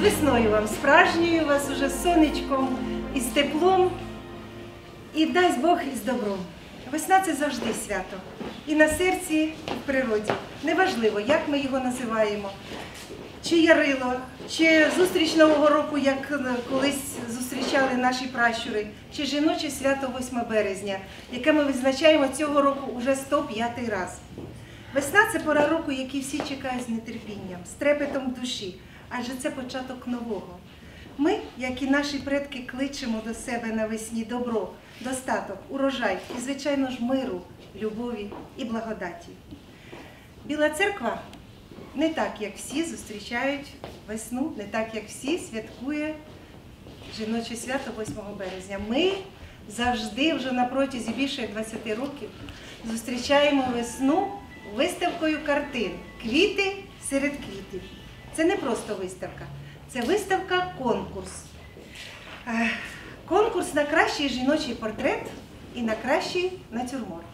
Весною вам справжньою, вас уже сонечком і з теплом. І дасть Бог із добром. Весна це завжди свято. І на серці, і в природі. Неважливо, як ми його називаємо. Чи Ярило, чи зустріч Нового року, як е, колись зустрічали наші пращури, чи жіноче свято 8 березня, яке ми відзначаємо цього року уже 105 раз. Весна це пора року, який всі чекають з нетерпінням, з трепетом душі, адже це початок нового. Ми, як і наші предки, кличемо до себе навесні добро, достаток, урожай і, звичайно ж, миру, любові і благодаті. Біла церква не так, як всі зустрічають весну, не так, як всі святкує жіноче свято 8 березня. Ми завжди, вже на протязі більше 20 років, зустрічаємо весну виставкою картин Квіти серед квітів. Це не просто виставка, це виставка конкурс. Е, Конкурс на кращий жіночий портрет і на кращий натюрморт.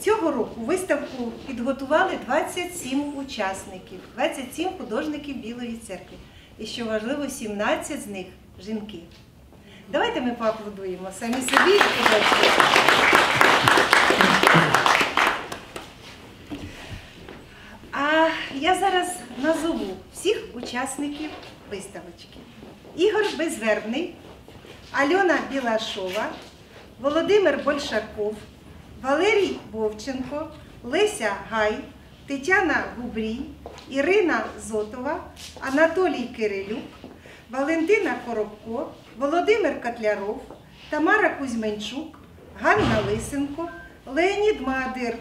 Цього року виставку підготували 27 учасників, 27 художників Білої церкви. І що важливо, 17 з них жінки. Давайте ми поаплодуємо самі собі. і. А я зараз назову всіх учасників виставочки. Ігор Безвербний, Альона Білашова, Володимир Большаков, Валерій Вовченко, Леся Гай, Тетяна Губрій, Ірина Зотова, Анатолій Кирилюк, Валентина Коробко, Володимир Котляров, Тамара Кузьменчук, Ганна Лисенко, Леонід Мадир,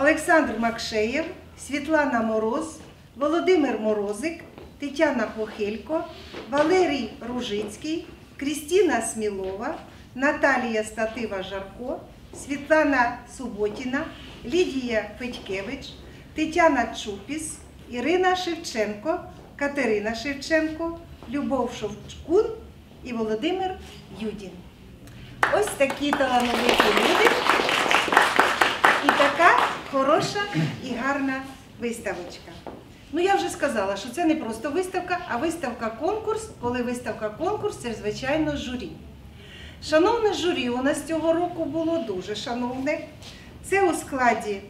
Олександр Макшеєв, Світлана Мороз, Володимир Морозик, Тетяна Похилько, Валерій Ружицький, Крістіна Смілова, Наталія Статива Жарко, Світлана Суботіна, Лідія Федькевич, Тетяна Чупіс, Ірина Шевченко, Катерина Шевченко, Любов Шовчкун і Володимир Юдін. Ось такі талановиті люди. І така хороша і гарна виставочка. Ну, я вже сказала, що це не просто виставка, а виставка-конкурс. Коли виставка-конкурс, це, звичайно, журі. Шановне журі, у нас цього року було дуже шановне. Це у складі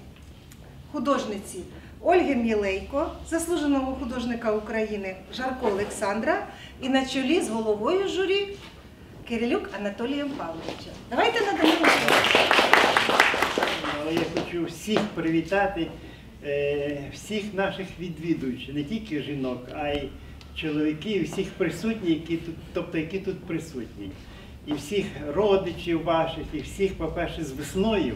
художниці Ольги Мілейко, заслуженого художника України Жарко Олександра, і на чолі з головою журі Кирилюк Анатолієм Павловичем. Давайте надамо слово. Я хочу всіх привітати, всіх наших відвідувачів, не тільки жінок, а й чоловіків, всіх присутніх, які тут, тобто які тут присутні. І всіх родичів ваших, і всіх, по-перше, з весною,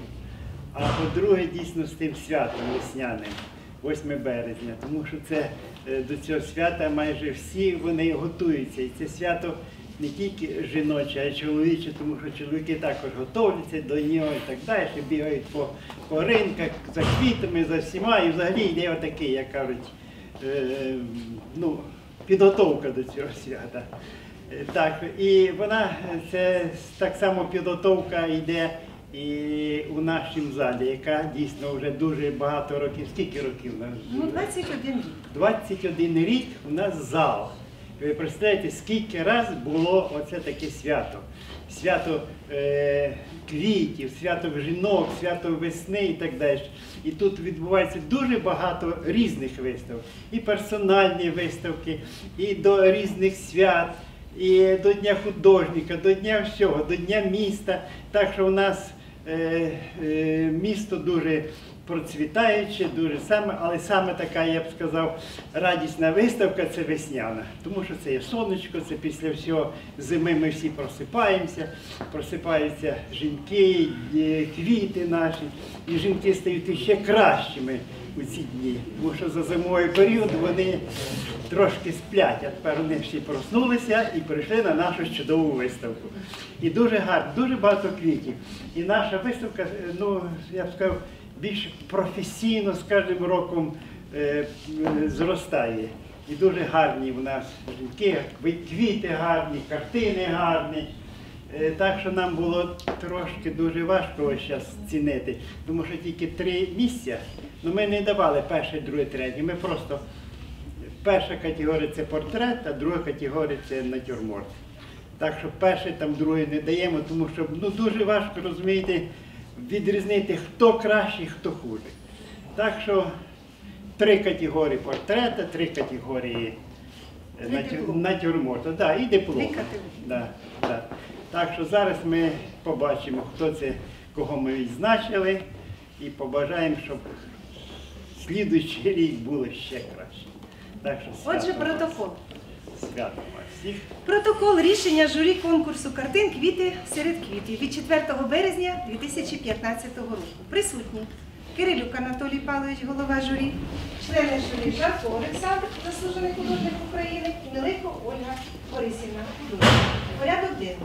а по-друге, дійсно з тим святом весняним, 8 березня. Тому що це е, до цього свята майже всі вони готуються. І це свято не тільки жіноче, а й чоловіче, тому що чоловіки також готовляться до нього і так далі, бігають по, по ринках за квітами, за всіма, і взагалі йде отакий, як кажуть, е, ну, підготовка до цього свята. Е, Так, і вона це так само підготовка йде і у нашому залі, яка дійсно вже дуже багато років. Скільки років у нас? Ну, 21 рік. 21 рік у нас зал. Ви представляєте, скільки раз було оце таке свято. Свято е, квітів, свято жінок, свято весни і так далі. І тут відбувається дуже багато різних виставок. І персональні виставки, і до різних свят, і до Дня художника, до Дня всього, до Дня міста. Так що у нас е, е, місто дуже процвітаюче, дуже саме, але саме така, я б сказав, радісна виставка це весняна. Тому що це є сонечко, це після всього зими ми всі просипаємося, просипаються жінки, квіти наші, і жінки стають ще кращими у ці дні. Тому що за зимовий період вони трошки сплять, а тепер вони всі проснулися і прийшли на нашу чудову виставку. І дуже гарно, дуже багато квітів. І наша виставка, ну, я б сказав, більш професійно з кожним роком е, е, зростає. І дуже гарні в нас жінки, квіти гарні, картини гарні. Е, Так що нам було трошки дуже важко ось зараз цінити, тому що тільки три місця. Ну ми не давали перше, друге, третє. Ми просто перша категорія це портрет, а друга категорія це натюрморт. Так що перший там другий не даємо, тому що ну, дуже важко розумієте, відрізнити, хто кращий, хто хуже. Так що три категорії портрета, три категорії е, Три натюрморту. Да, і диплом. Да, да. Так що зараз ми побачимо, хто це, кого ми відзначили, і побажаємо, щоб слідуючий рік було ще краще. Так що Отже, протокол. Свято всіх. Протокол рішення журі конкурсу картин Квіти серед квітів від 4 березня 2015 року. Присутні Кирилюк Анатолій Павлович, голова журі, члени журі Жарко Олександр, заслужений художник України, і Милико Ольга Борисівна. Порядок денний.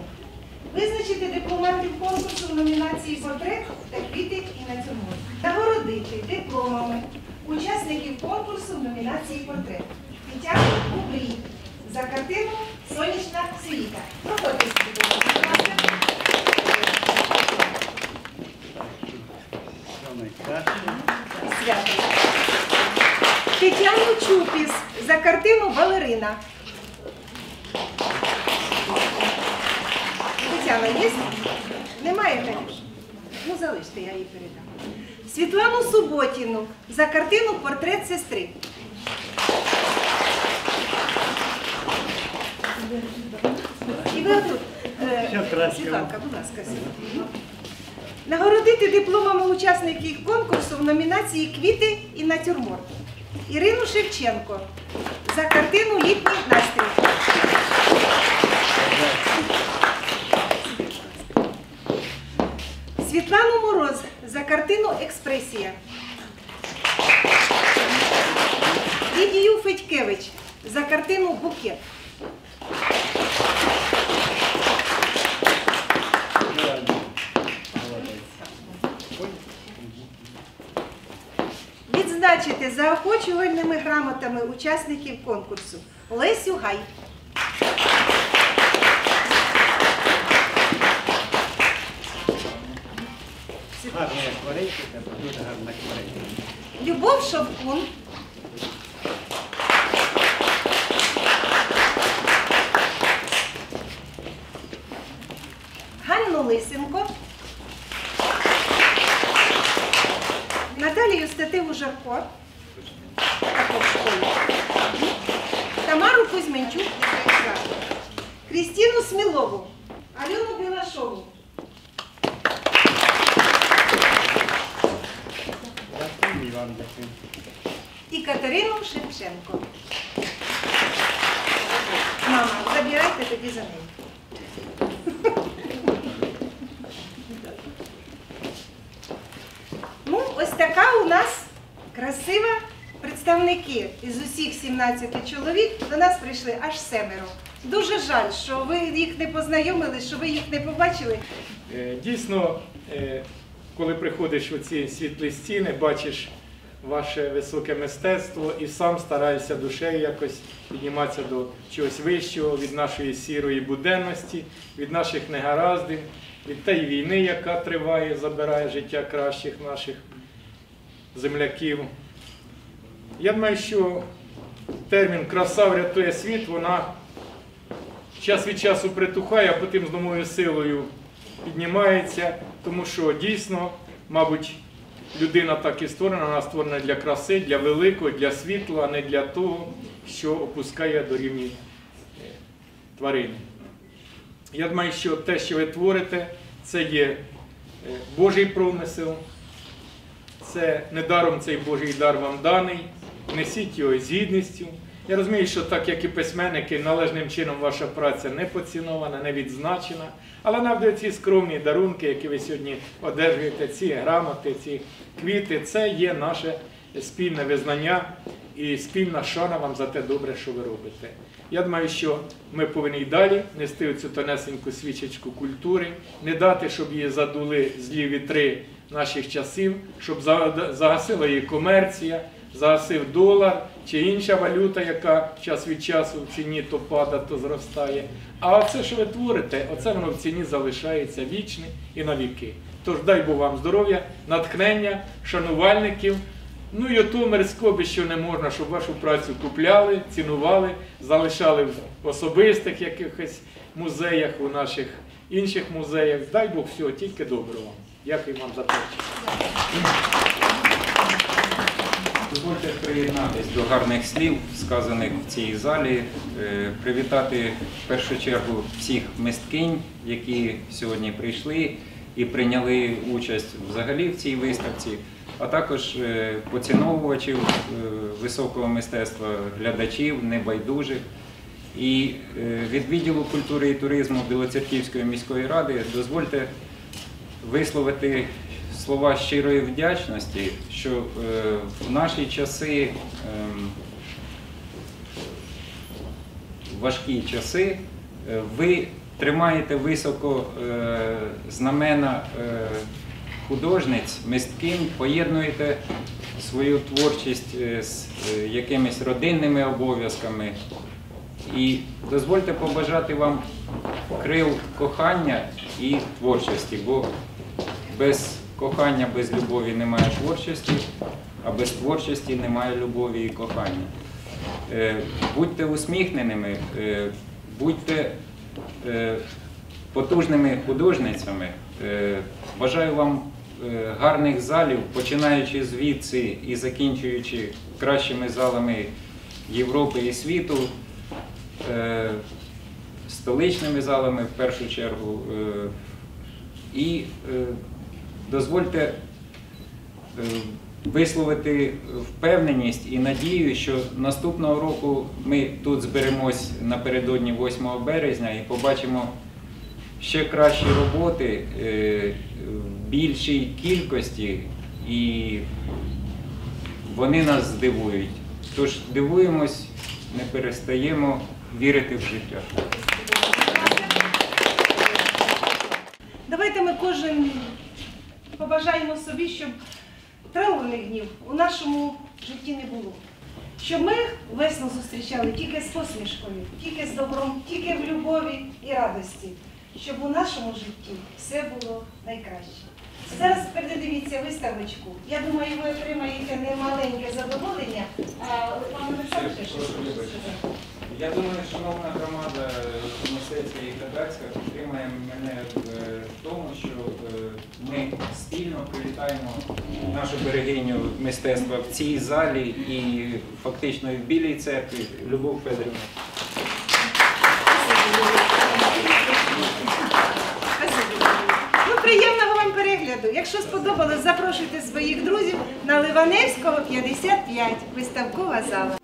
Визначити дипломантів конкурсу в номінації портрет та квіти і натюрморт. Нагородити дипломами учасників конкурсу в номінації портрет. Тетяну Кубрій за картину Сонячна світа. Проходьте. Свято. Тетяну Чупіс за картину Балерина. Тетяна є? Немає Танюш? Ну залиште, я їй передам. Світлану Суботіну за картину Портрет сестри. І ви отут. е, Світланка, будь ласка, сюди. Нагородити дипломами учасників конкурсу в номінації Квіти і натюрморт. Ірину Шевченко за картину Літній настрій. Світлану Мороз за картину Експресія. Лідію Федькевич за картину Букет. Відзначити заохочувальними грамотами учасників конкурсу Лесю Гай. Любов Шовкун. Ганну Лисенко. Наталію Стативу Жарко. Також в школі. Тамару Кузьменчук. Крістіну Смілову. Альону Білашову. Дякую, і вам дякую. і Катерину Шевченко. Мама, забирайте тоді за нею. Ну, ось така у нас красива представники із усіх 17 чоловік до нас прийшли аж семеро. Дуже жаль, що ви їх не познайомили, що ви їх не побачили. Е, Дійсно, е, коли приходиш у ці світлі стіни, бачиш ваше високе мистецтво і сам стараєшся душею якось підніматися до чогось вищого, від нашої сірої буденності, від наших негараздів, від тієї війни, яка триває, забирає життя кращих наших земляків. Я думаю, що термін краса врятує світ, вона час від часу притухає, а потім з новою силою піднімається, тому що дійсно, мабуть, людина так і створена, вона створена для краси, для великого, для світла, а не для того, що опускає до рівні е, тварин. Я думаю, що те, що ви творите, це є е, Божий промисел, це недаром цей Божий дар вам даний. Несіть його з гідністю. Я розумію, що так як і письменники, належним чином ваша праця не поцінована, не відзначена. Але навіть ці скромні дарунки, які ви сьогодні одержуєте, ці грамоти, ці квіти, це є наше спільне визнання і спільна шана вам за те добре, що ви робите. Я думаю, що ми повинні й далі нести цю тонесеньку свічечку культури, не дати, щоб її задули злі вітри наших часів, щоб загасила її комерція, загасив долар чи інша валюта, яка час від часу в ціні то пада, то зростає. А оце, що ви творите, оце воно в ціні залишається вічне і навіки. Тож дай Бог вам здоров'я, натхнення, шанувальників Ну і ото мирсько, що не можна, щоб вашу працю купляли, цінували, залишали в особистих якихось музеях, у наших інших музеях. Дай Бог всього, тільки доброго. Дякую вам за творчість. Дозвольте приєднатись до гарних слів, сказаних в цій залі, Е, привітати в першу чергу всіх мисткинь, які сьогодні прийшли і прийняли участь взагалі в цій виставці, а також е, поціновувачів е, високого мистецтва, глядачів, небайдужих. І від відділу культури і туризму Білоцерківської міської ради дозвольте висловити слова щирої вдячності, що е, в наші часи, ем, важкі часи, е, ви тримаєте високо е, знамена художниць, мисткинь, поєднуєте свою творчість з якимись родинними обов'язками. І дозвольте побажати вам крил кохання і творчості, бо без кохання, без любові немає творчості, а без творчості немає любові і кохання. Е, Будьте усміхненими, е, будьте е, потужними художницями. Бажаю вам гарних залів, починаючи звідси і закінчуючи кращими залами Європи і світу, столичними залами в першу чергу. І дозвольте е, висловити впевненість і надію, що наступного року ми тут зберемось напередодні 8 березня і побачимо ще кращі роботи е, в більшій кількості, і вони нас здивують. Тож дивуємось, не перестаємо вірити в життя. Давайте ми кожен побажаємо собі, щоб травмних днів у нашому житті не було. Щоб ми весну зустрічали тільки з посмішкою, тільки з добром, тільки в любові і радості. Щоб у нашому житті все було найкраще. Зараз передивіться виставочку. Я думаю, ви отримаєте немаленьке задоволення. А пан Олександр щось сказати. Я думаю, шановна громада мистецька і катарська підтримає мене в е, тому, що е, ми спільно привітаємо нашу берегиню мистецтва в цій залі і фактично і в Білій церкві Любов Федорівна. Ну, приємного вам перегляду. Якщо сподобалось, запрошуйте своїх друзів на Ливаневського 55, виставкова зала.